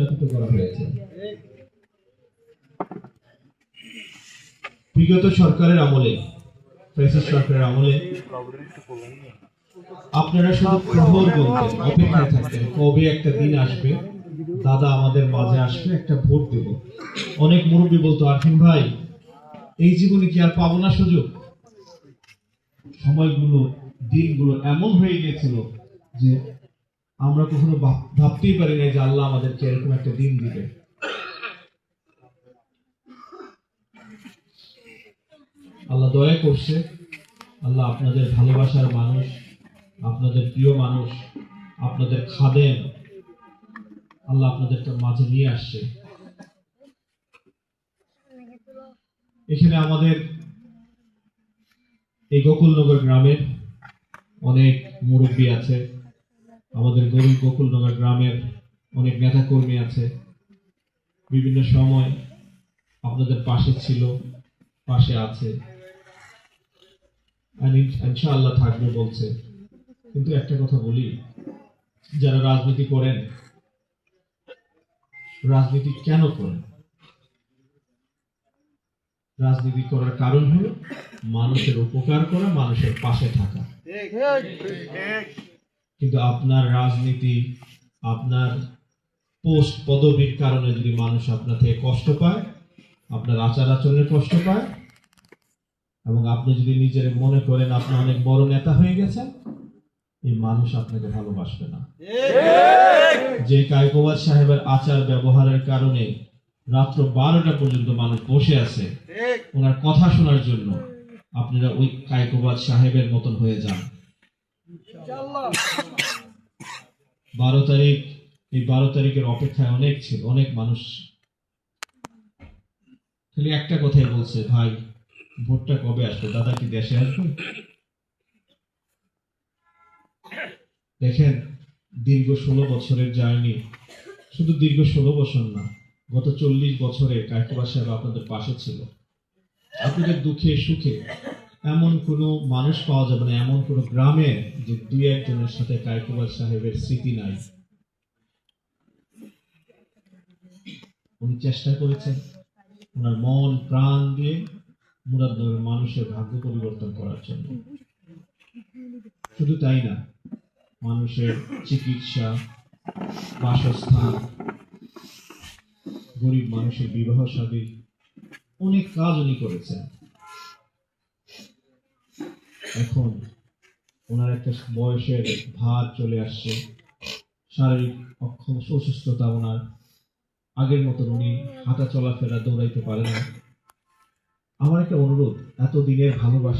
নির্যাতিত করা হয়েছে। বিগত সরকারের আমলে, ফ্যাসিস্ট সরকারের আমলে আপনারা শুধু খবর বলতেন অপেক্ষায় থাকতেন কবে একটা দিন আসবে, দাদা আমাদের মাঝে আসবে, একটা ভোট দেব। অনেক মুরব্বী বলতো, আরফিন ভাই, এই জীবনে কি আর পাবো না সুযোগ? সময়গুলো, দিনগুলো এমন হয়ে গিয়েছিল যে আমরা কখনো ভাব- ভাবতেই পারি না যে আল্লাহ আমাদেরকে এরকম একটা দিন দিবে। আল্লাহ দয়া করছে, আল্লাহ আপনাদের ভালোবাসার মানুষ, আপনাদের প্রিয় মানুষ, আপনাদের খাদেম, আল্লাহ আপনাদের মাঝে নিয়ে আসছে। এখানে আমাদের এই গোকুলনগর গ্রামের অনেক মুরব্বী আছে। আমাদের গরিব গোকুলনগর গ্রামের অনেক নেতা কর্মী আছে। বিভিন্ন সময় আপনাদের পাশে ছিল, পাশে আছে। ইনশাআল্লাহ থাকবে বলছে। কিন্তু একটা কথা বলি, যারা রাজনীতি করেন, রাজনীতি কেন করেন? রাজনীতি করার কারণ হলো মানুষের উপকার করা, মানুষের পাশে থাকা। কিন্তু আপনার রাজনীতি, আপনার পোস্ট পদবীর কারণে যদি মানুষ আপনার থেকে কষ্ট পায়, আপনার আচার আচরণের কষ্ট পায়, এবং আপনি যদি নিজের মনে করেন আপনি অনেক বড় নেতা হয়ে গেছেন, এই মানুষ আপনাকে ভালোবাসবে না। যে কায়কোবাদ সাহেবের আচার ব্যবহারের কারণে রাত্র বারোটা পর্যন্ত মানুষ বসে আছে, ওনার কথা শোনার জন্য আপনারা ওই কায়কোবাদ সাহেবের মতন হয়ে যান। বারো তারিখ, এই বারো তারিখের অপেক্ষায় অনেক ছিল, অনেক মানুষ। খালি একটা কথাই বলছে, ভাই, ভোটটা কবে আসবে? দাদা কি দেশে আসবে? দেখেন, দীর্ঘ ষোলো বছরের জার্নি। শুধু দীর্ঘ ষোলো বছর না, গত চল্লিশ বছরে কায়কোবা সাহেব আপনাদের পাশে ছিল। আপনাদের দুঃখে সুখে এমন কোনো মানুষ পাওয়া যাবে না, এমন কোনো গ্রামে যে দুই একজনের সাথে কায়কোবা সাহেবের স্মৃতি নাই। উনি চেষ্টা করেছেন ওনার মন, প্রাণ দিয়ে মুরাদনগরের মানুষের ভাগ্য পরিবর্তন করার জন্য। শুধু তাই না, মানুষের চিকিৎসা, বাসস্থান, গরিব মানুষের বিবাহ শাদী অনেক কাজ উনি করেছেন। এখন ওনার একটা বয়সের ভার চলে আসছে। শারীরিক অক্ষম অসুস্থতা ওনার। আগের মতন উনি হাঁটা চলাফেরা দৌড়াইতে পারে না। আমার একটা অনুরোধ, এতদিনের ভালোবাসা